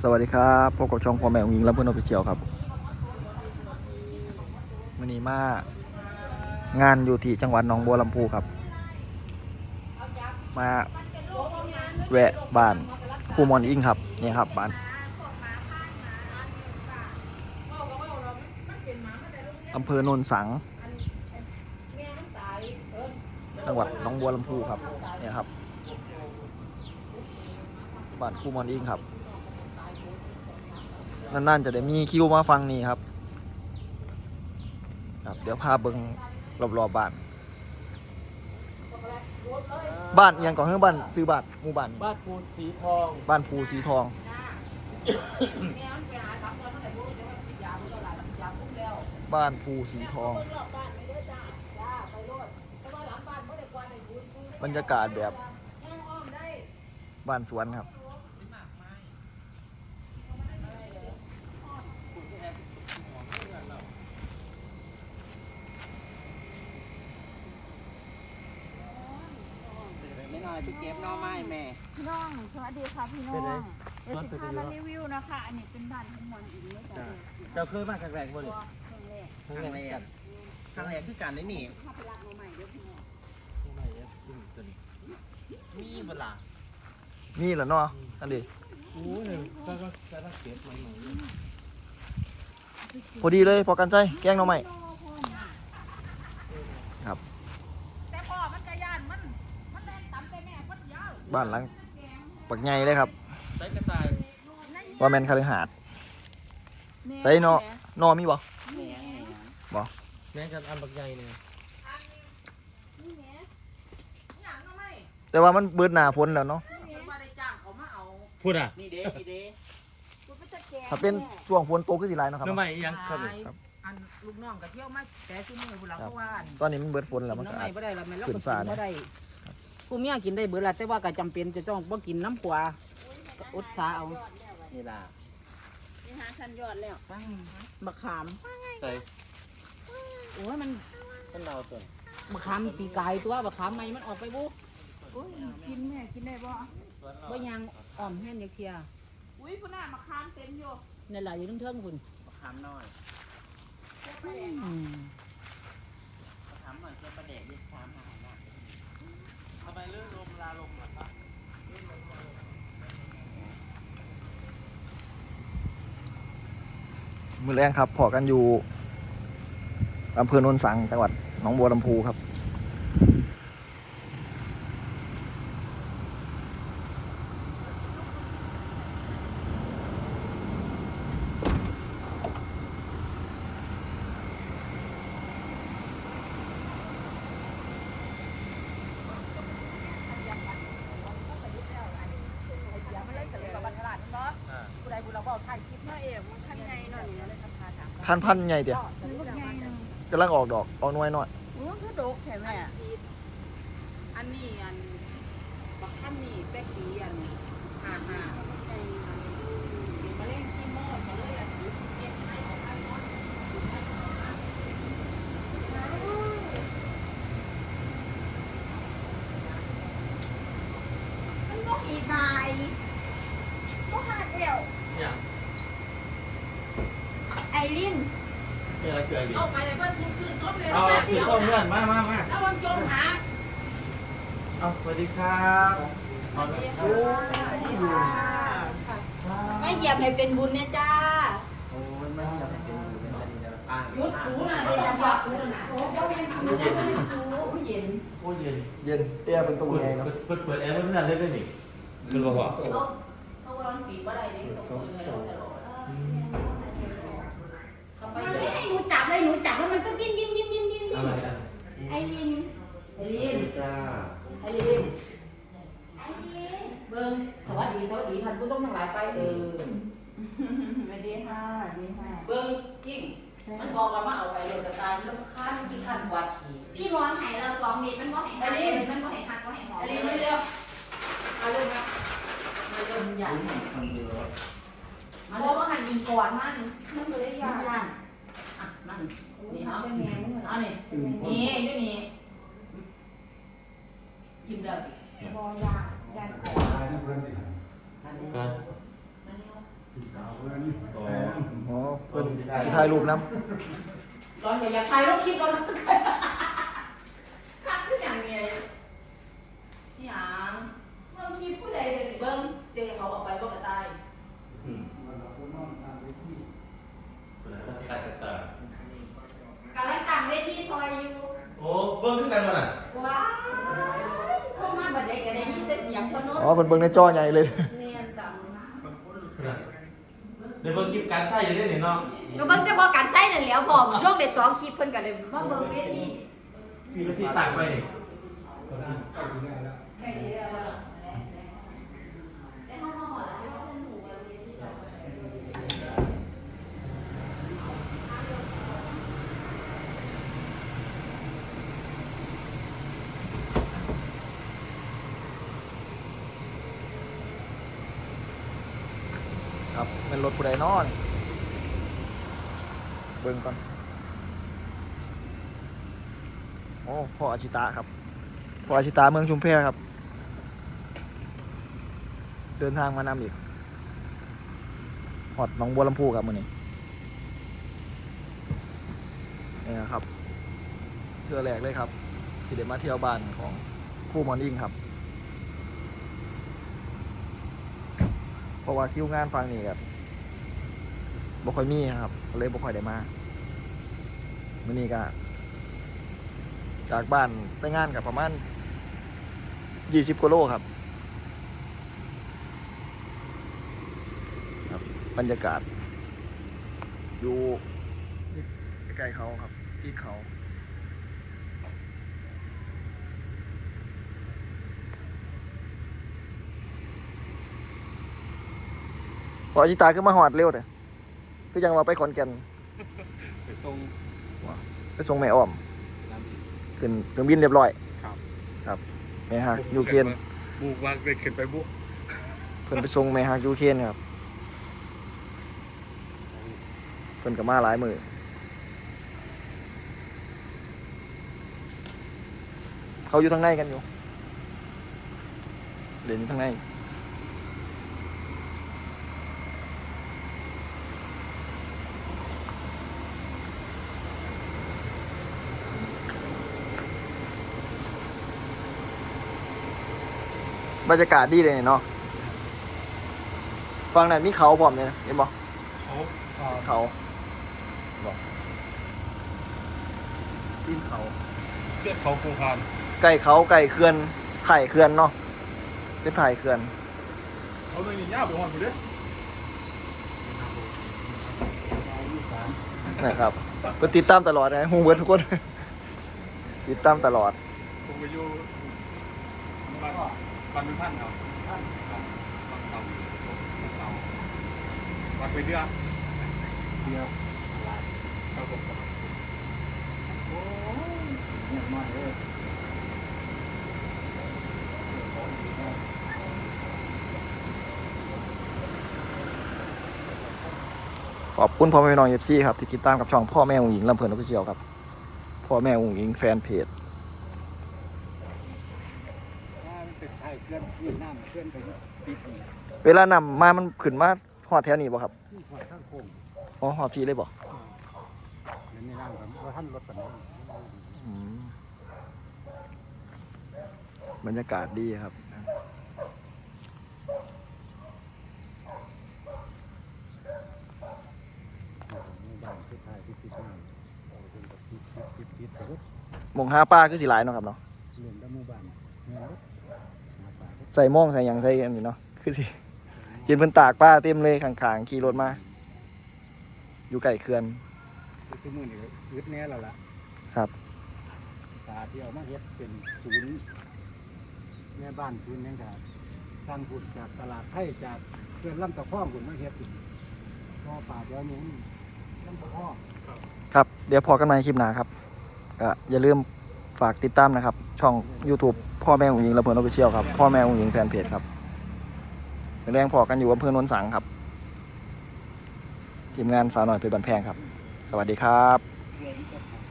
สวัสดีครับพบกับช่องพ่อแม่ของยิงและเพื่อนออฟฟิเชียลครับวันนี้มางานอยู่ที่จังหวัดหนองบัวลำพูครับ มาแวะบ้านครูมอนอิงครับนี่ครับบ้านอำเภอโนนสัง จังหวัดหนองบัวลำพูครับเนี่ยครับบ้านครูมอนอิงครับ นั่นๆจะได้มีคิวมาฟังนี่ครับ ครับ เดี๋ยวพาเบิงรอบๆบ้าน บ้านอิหยังก่อนเฮ้บ้านซื้อบ้านหมู่บ้าน บ้านปูสีทอง บ้านภูสีทอง บ้านภูสีทอง บรรยากาศแบบบ้านสวนครับ ไม่น้อยไปเก็บหน่อไม้แม่ พี่น้อง สวัสดีค่ะพี่น้องเป็นไง เดี๋ยวสิพามารีวิวนะคะอันนี้เป็นบ้านทั้งมวลอีกเลยจ้ะเจ้าเคยมาครั้งแรกบ่เลยครั้งแรกครั้งแรกกันครั้งแรกคือการได้หนีข้าไปรักมาใหม่เด้วยพี่น้องมีเวลานี่แหละเนาะอันนี้โอ้ยก็ก็ก็ต้องเก็บมันหน่อยพอดีเลยพอกันใจแกงหน่อไม้แต่พ่อมันกระยานมันมันแรงต่ำแต่แม่คนยาวบ้านหลัง ปักใหญ่เลยครับใช้กระต่ายว่าแมนคาลือหาดใส่เนาะนอมีบ่แม่กันอันบักใหญ่เนี่ยอย่างน้องไม่แต่ว่ามันเบิดหน้าฝนแล้วเนาะฉันว่าได้จ้างเขามาเอาพูดอะนี่เด้นี่เด้คุณไปจะแกงถ้าเป็นช่วงฝนตกก็สิหลายเนาะครับหน่อไม้ยังครับนี่ครับอันลูกน้องก็เที่ยวมาแต่ซุมือผู้หลังครับเพราะว่าอันตอนนี้มันเบิดฝนแล้วมันน้ำก็ไม่อาจบ่ได้ละแม่นเราขึ้ก็นกิซานเนี่ยบ่ได้ ผู้เมียกินได้เบิดละแต่ว่าก็จำเป็นจะต้องบ่กินน้ำกว่าก็อดสาเอานี่ล่ะนี่หาชันยอดแล้วมะขามใส่โอ้ยมันต้นดาวต้นมะขามปีกายตัวมะขามใหม่มันออกไปบุโอ้ยกินแม่กินได้บ่บ่ยังอ่อมแห้งอยากเทียอุ้ยคุณน่ะมาคามเต็มอยู่นั่นแหละอยู่เทิงๆพุ่นมะขามน้อยอืมมะขามหน่อยแค่ประเด็กดิขามหาหน้าทำ ไมเรื่องลมลาลมหรอครับมือแรงครับพอกันอยู่อำเภอโนนสังจังหวัดหนองบัวลำพูครับ ผู้ใดผู้เราก็ถ่ายคลิป เมื่อเอ๋มันขั้นใหญ่หน่อยนี่เลยครับ พาถามคันพันใหญ่เดียวมันลูกใหญ่หนึงกำลังออกดอกออกหน่วยหน่อยโอ้คือดกแท้แม่อันนี้อันบักขั้นนี่แป๊กปีอันห้าห้ามาเล่นขี้โม่มาเลยอันนี้เก็บให้ของอันนั้นมันบ่อีกายบ่หาดเดียวเนี่ย ไอรินนี่อะไรคือไอเดียเอาไปเลยเพื่อนคุณซื้อชอบเลยเอาสีส้มเพื่อนมามามาเอาวันจมหาเอาสวัสดีครับเอาโอ้ยไม่เหยียบให้เป็นบุญเนี่ยจ้าโอ้ยไม่อยากให้เป็นอยู่ในนี้แล้วอ่างยุดสูน่ะเดี๋ยวจะบอกสูน่ะโอ้ยเดี๋ยวเป็นสูเย็นสูเย็นโอ้ยเย็นเย็นเตี้ยเป็นตัวใหญ่เนาะเปิดเปิดแอร์ไว้เพื่อนเล่นได้หนิคือบอกว่าเขาเขาร้อนปีกว่าไรเนี่ยต้องเปิดให้เราตลอดเขาไป มัน เล ไม่ ย ให้หนูจับเลย หนูจับแล้วมันก็ดิ้นดิ้นดิ้นดิ้นดิ้นดิ้อะไรนอะไอรินไอ้ลินจ้าไอ้ลินไอรินเบิ้งสวัสดีสวัสดีท่านผู้ชมทั้งหลายไปเออไม่ดีค่ะดีค่ะเบิ้งกิ้งมันบอกว่ามาเอาไปโดนกระตายแล้วข้านที่ขันวัดขี่พี่ร้อนหายเราสองเม็ดมันบ่ให้หักเลยมันบ่ให้หักบ่ให้หอมไอ้ลินเร็วมาเร็วมามาเร็วมันใหญ่คนเยอะมาเพเร็วราะว่าหันยิงก่อนมันมันเลยยากย่างอะมั นนี่เอาเอาไปแมงมือเอานี่นี่อยู่นี่ยิ้มแล้วบ่ยากยากก่อนอันนี้ก็อันนี้อ๋อเพิ่นสิถ่ายรูปนํตอนอยากถ่ายรูปคลิปเราคักขึ้นอย่างเงี้ยนี่หยังเบิ่งคลิปผู้ใดเลยเบิ้งเสียงเขาออกไปบ่กระตาย อืมการตัดต่าง กำลังตั้งเวทีซอยอยู่ โอ้เบิ้งขึ้นกันมาน่ะ ว้ายเข้ามาบัดใดก็ได้ยินแต่เสียงพนน อ๋อเพิ่นเบิ่งในจอใหญ่เลย เนียนตังเดี๋ยวเบิ้งคลิปการใช้อยู่ได้เนี่ยเนาะก็เบิ่งแต่บ่การใช้นั่นแหล้วพอลงได้สองคลิปเพิ่นก็เลยมาเบิ่งเวทีพี่พี่ตักไปนี่ ใกล้สิแล้วว่าได้เฮามาหอดแล้วใช่ว่าเพิ่นหูว่าเวทีแล้ว ค รับเป็นรถผู้ใดนอนเบิ่งก่อน โอ้พ่ออาชิตะครับพ่ออาชิตะเมืองชุมแพครับ เดินทางมานำอีกหอดหนองบัวลำพูครับมือนี้นี่นะครับเทือแรกเลยครับ ที่เด็มาเที่ยวบ้านของคู่มอนอิงครับเพราะว่าคิวงานฟังนี่ครับ บ่ค่อยมีครับ เลยบ่ค่อยได้มามื้อนี้ก็จากบ้านไปงานกับประมาณ20กิโลครับ ครับ บรรยากาศ อยู่ใกล้เขาครับ ที่เขาพออาชิตาขึ้นมาหอดเร็วแต่ คือยังว่าไปขอนแก่นไปส่งไปส่งแม่อ้อมสนามบินขึ้นเครื่องบินเรียบร้อยครับครับแม่ฮักยูเคนบุกว่าเลยขึ้นไปบุกเพิ่นไปส่งแม่ฮักยูเคนครับเพิ่นก็มาหลายมือเขาอยู่ทางในกันอยู่เด่นอยู่ทางใน บรรยากาศดีเลยเนาะฟังนั้นมีเขาพร้อมเลยนะเห็นบ่เขาอ่าเขาบ่ปีนเขา เชือกเขาภูพานไก่เขาไก่เขื่อนถ่ายเขื่อนเนาะเป็นถ่ายเขื่อน เขาเลยนี่ย่าไปหอนหมดเลยนะครับก็ติดตามตลอดนะฮูเบิร์ดทุกคน ติดตามตลอด ผมไปอยู่บ้านบ้านเป็นพันครับบ้านเต่าเต่าวัดไปเดือเดือครับผมโอ้ยเงียบมากเลยขอบคุณพ่อแม่น้องเอฟซีครับที่ติดตามกับช่องพ่อแม่องหญิงลำเพลินออฟฟิเชียลครับ พ่อแม่องหญิงแฟนเพจ มัน เป็นไทยเคลื่อนที่น้ำเคลื่อนไปติดนี่เวลานำมามันขึ้นมาหอดแถวนี้บ่ครับที่หัวข้างโค้งอ๋อหอดพีเลยบ่เดี๋ยวนี้น้ำกันว่าท่านรถกันนี้อืมบรรยากาศดีครับบ้านที่ไทยที่ติดน้ำเอาเป็นแบบติดติดติดติดแต่รถหมองหาปลาคือสิหลายเนาะครับเนาะ เรียนด้านหมู่บ้านเงินรถมาป่าก็ ใส่หม่องใส่หยังใส่อันนี้เนาะคือสิเห็นเพิ่นตากปลาเต็มเลยข้างๆขี่รถมา อยู่ใกล้เขื่อนคือชั่วโมงนี้ก็อึดแน่แล้วล่ะครับ ตาที่เอามาเฮ็ดเป็นศูนย์แม่บ้านศูนย์นั่นก็สร้างผุนจากตลาดไทยจากเพื่อนลำตะคองผุนมาเฮ็ดเป็นพอป่าเดี๋ยวนี้ลำตะคองครับ เดี๋ยวพอกันใหม่คลิปหน้าครับก็อย่าลืมฝากติดตามนะครับ ช่อง YouTube พ่อแม่องหญิงระเบิดออฟฟิเชียลครับ พ่อแม่องหญิงแฟนเพจครับแรงพอกันอยู่อำเภอโนนสังครับ ทีมงานสาวหน่อยเป็นบันแพงครับ สวัสดีครับ